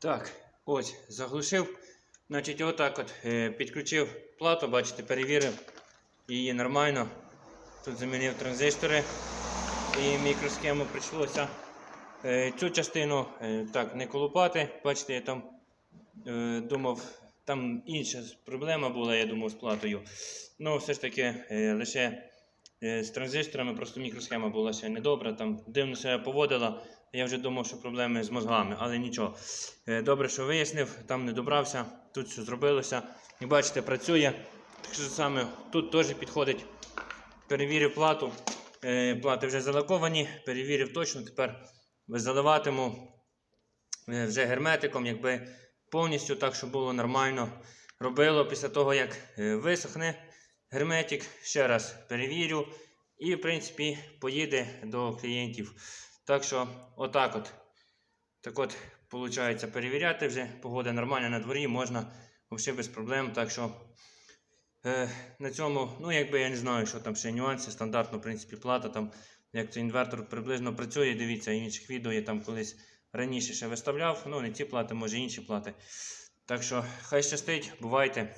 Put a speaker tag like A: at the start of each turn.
A: Так, ось, заглушив. Значить, отак от е, підключив плату, бачите, перевірив її нормально. Тут замінив транзистори і мікросхему прийшлося е, цю частину е, так не колупати. Бачите, я там думав, там інша проблема була, я думав, з платою. Ну, все ж таки, лише з транзисторами, просто мікросхема була ще недобра, там дивно себе поводила. Я вже думав, що проблеми з мозгами, але нічого. Е, Добре, що вияснив, там не добрався, тут все зробилося. І бачите, працює. Так що саме тут теж підходить. Перевірив плату. Е, Плати вже залаковані, перевірив точно. Тепер заливатиму е, вже герметиком, якби повністю так, щоб було нормально. Робило після того, як е, висохне герметик. Ще раз перевірю. І, в принципі, поїде до клієнтів. Так що, отак от. Так от, виходить, перевіряти вже. Погода нормальна на дворі, можна взагалі без проблем. Так що е, на цьому, ну якби я не знаю, що там ще нюанси, стандартно, в принципі, плата там, як цей інвертор приблизно працює, дивіться, інших відео я там колись раніше ще виставляв. Ну, не ці плати, може інші плати. Так що, хай щастить, бувайте.